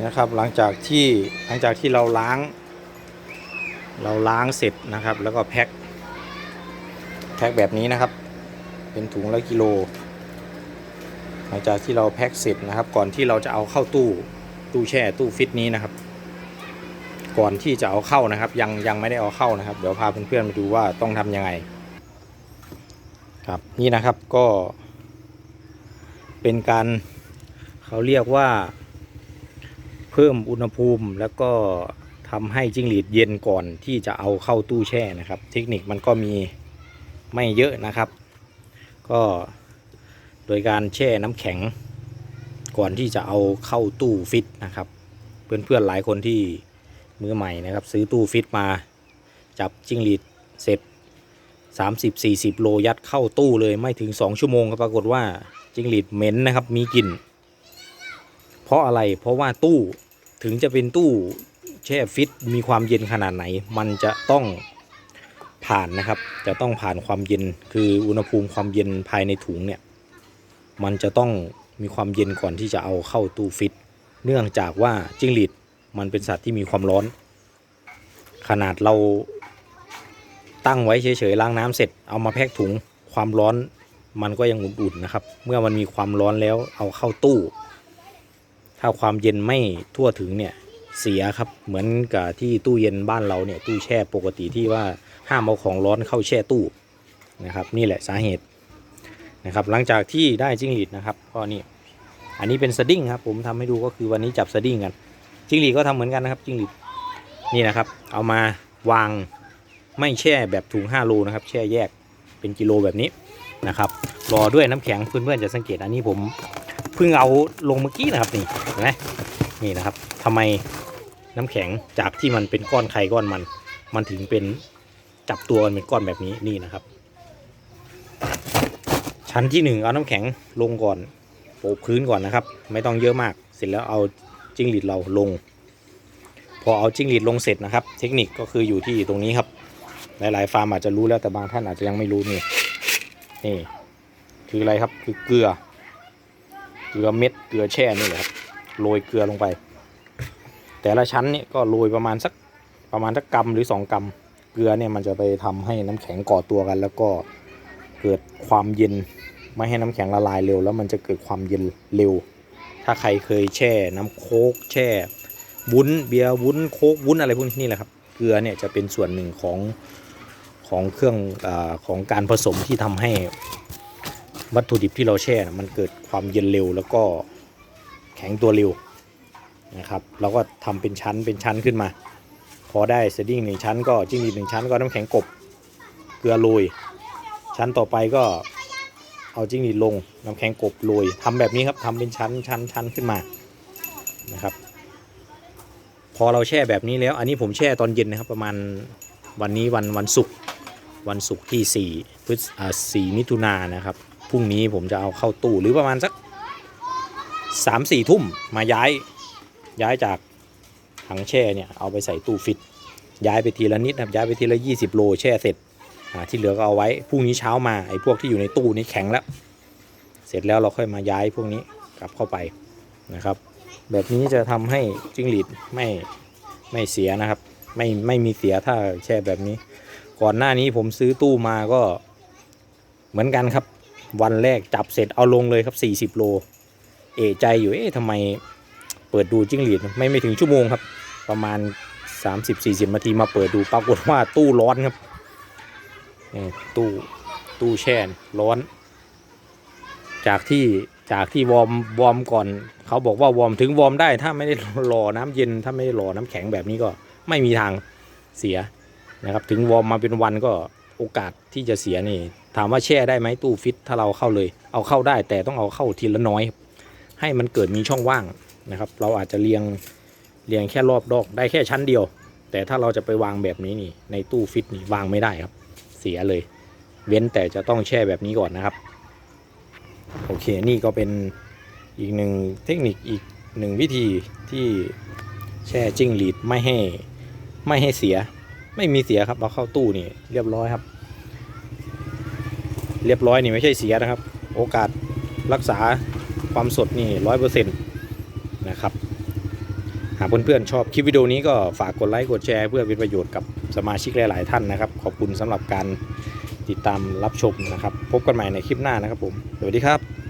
นะครับ หลังจากที่หลังจากที่เราล้าง เราล้างเสร็จนะครับ แล้วก็แพ็คแพ็คแบบนี้นะครับ เป็นถุงละกิโล หลังจากที่เราแพ็คเสร็จนะครับ ก่อนที่เราจะเอาเข้าตู้ตู้แช่ตู้ฟิตนี้นะครับ ก่อนที่จะเอาเข้านะครับ ยังยังไม่ได้เอาเข้านะครับ เดี๋ยวพาเพื่อนๆมาดูว่าต้องทำยังไง ครับนี่นะครับก็เป็นการเขาเรียกว่า เพิ่มอุณหภูมิแล้วก็ทำให้จิ้งหรีดเย็นก่อนที่จะเอาเข้าตู้แช่นะครับ เทคนิคมันก็มีไม่เยอะนะครับ ก็โดยการแช่น้ำแข็ง ก่อนที่จะเอาเข้าตู้ฟิตนะครับ เพื่อนๆหลายคนที่มือใหม่นะครับ ซื้อตู้ฟิตมา จับจิ้งหรีดเสร็จ 30-40 โลยัดเข้าตู้เลยไม่ถึง 2 ชั่วโมงก็ปรากฏว่าจิ้งหรีดเหม็นนะครับมีกลิ่น ราะอะไรเพราะว่าตู้ถึงจะเป็นตู้แช่ฟิตมีความเย็นขนาดไหน มันจะต้องผ่านนะครับ จะต้องผ่านความเย็นคืออุณหภูมิความเย็นภายในถุงเนี่ยมันจะต้องมีความเย็นก่อนที่จะเอาเข้าตู้ฟิต เนื่องจากว่าจิ้งหรีดมันเป็นสัตว์ที่มีความร้อน ขนาดเราตั้งไว้เฉยๆล้างน้ำเสร็จเอามาแพ็คถุงความร้อนมันก็ยังอุ่นๆนะครับ เมื่อมันมีความร้อนแล้วเอาเข้าตู้ ถ้าความเย็นไม่ทั่วถึงเนี่ยเสียครับเหมือนกับที่ตู้เย็นบ้านเราเนี่ยตู้แช่ปกติที่ว่าห้ามเอาของร้อนเข้าแช่ตู้นะครับ นี่แหละสาเหตุนะครับ หลังจากที่ได้จิ้งหรีดนะครับก็นี่อันนี้เป็นสดิ้งครับ ผมทำให้ดูก็คือวันนี้จับสดิ้งกันจิ้งหรีดก็ทำเหมือนกันนะครับจิ้งหรีดนี่นะครับ เอามาวางไม่แช่แบบถุง5โลนะครับ แช่แยกเป็นกิโลแบบนี้นะครับ รอด้วยน้ำแข็งเพื่อนๆจะสังเกตอันนี้ผม เพิ่งเอาลงเมื่อกี้นะครับนี่เห็นไหมนี่นะครับทำไมน้ำแข็งจากที่มันเป็นก้อนไข่ก้อนมัน มันถึงเป็นจับตัวกันเป็นก้อนแบบนี้นี่นะครับ ชั้นที่หนึ่งเอาน้ำแข็งลงก่อนโปะพื้นก่อนนะครับ ไม่ต้องเยอะมาก เสร็จแล้วเอาจิ้งหรีดเราลง พอเอาจิ้งหรีดลงเสร็จนะครับ เทคนิคก็คืออยู่ที่ตรงนี้ครับ หลายๆฟาร์มอาจจะรู้แล้วแต่บางท่านอาจจะยังไม่รู้นี่นี่คืออะไรครับคือเกลือ เกลือเม็ดเกลือแช่นี่แหละครับโรยเกลือลงไป แต่ละชั้นเนี่ยก็โรยประมาณสักประมาณสักกำหรือสองกำเกลือเนี่ยมันจะไปทำให้น้ำแข็งก่อตัวกัน แล้วก็เกิดความเย็นไม่ให้น้ำแข็งละลายเร็ว แล้วมันจะเกิดความเย็นเร็ว ถ้าใครเคยแช่น้ำโคกแช่วุ้นเบียร์วุ้นโคกวุ้นอะไรพวกนี้นี่แหละครับเกลือเนี่ยจะเป็นส่วนหนึ่งของของเครื่องอของการผสมที่ทำให้ วัตถุดิบที่เราแช่นะมันเกิดความเย็นเร็วแล้วก็แข็งตัวเร็วนะครับเราก็ทำเป็นชั้นเป็นชั้นขึ้นมา พอได้เซดดิ้งหนึ่งชั้นก็จิ้งหรีดหนึ่งชั้นก็น้ำแข็งกบเกลือโรยชั้นต่อไปก็เอาจิ้งหรีดลงน้ำแข็งกบโรยทำแบบนี้ครับทำเป็นชั้นชั้นชั้นขึ้นมานะครับพอเราแช่แบบนี้แล้วอันนี้ผมแช่ตอนเย็นนะครับประมาณวันนี้วันวันศุกร์วันศุกร์ที่4พฤษอ่า4มิถุนายนนะครับ พรุ่งนี้ผมจะเอาเข้าตู้หรือประมาณสักสามสี่ทุ่มมาย้ายย้ายจากถังแช่เนี่ยเอาไปใส่ตู้ฟิต ย้ายไปทีละนิดนะครับย้ายไปทีละ 20 โลแช่เสร็จที่เหลือก็เอาไว้พรุ่งนี้เช้ามาไอ้พวกที่อยู่ในตู้นี้แข็งแล้ว เสร็จแล้วเราค่อยมาย้ายพวกนี้กลับเข้าไปนะครับ แบบนี้จะทำให้จิ้งหรีดไม่ไม่เสียนะครับ ไม่ไม่มีเสียถ้าแช่แบบนี้ ก่อนหน้านี้ผมซื้อตู้มาก็เหมือนกันครับ วันแรกจับเสร็จเอาลงเลยครับ 40 โล เอะใจอยู่เอ๊ะทำไมเปิดดูจิ้งหรีดไม่ไม่ถึงชั่วโมงครับ ประมาณ 30-40 นาทีมาเปิดดูปรากฏว่าตู้ร้อนครับตู้ตู้แช่ร้อน จากที่จากที่วอร์มวอร์มก่อน เขาบอกว่าวอร์มถึงวอร์มได้ถ้าไม่ได้รอน้ำเย็นถ้าไม่ได้รอน้ำแข็งแบบนี้ก็ไม่มีทางเสียนะครับ ถึงวอร์มมาเป็นวันก็ โอกาสที่จะเสียนี่ ถามว่าแช่ได้ไหมตู้ฟิตถ้าเราเข้าเลย เอาเข้าได้แต่ต้องเอาเข้าทีละน้อย ให้มันเกิดมีช่องว่างนะครับ เราอาจจะเรียงเรียงแค่รอบดอกได้แค่ชั้นเดียว แต่ถ้าเราจะไปวางแบบนี้นี่ในตู้ฟิตนี่วางไม่ได้ครับ เสียเลย เว้นแต่จะต้องแช่แบบนี้ก่อนนะครับ โอเคนี่ก็เป็นอีกหนึ่งเทคนิคอีกหนึ่งวิธีที่แช่จิ้งหรีดไม่ให้ไม่ให้เสีย ไม่มีเสียครับเอาเข้าตู้นี่เรียบร้อยครับ เรียบร้อยนี่ไม่ใช่เสียนะครับ โอกาสรักษาความสดนี่ร้อยเปอร์เซ็นต์นะครับหากเพื่อนๆชอบคลิปวิดีโอนี้ก็ฝากกดไลค์กดแชร์เพื่อเป็นประโยชน์กับสมาชิกหลายๆท่านนะครับ ขอบคุณสำหรับการติดตามรับชมนะครับ พบกันใหม่ในคลิปหน้านะครับผม สวัสดีครับ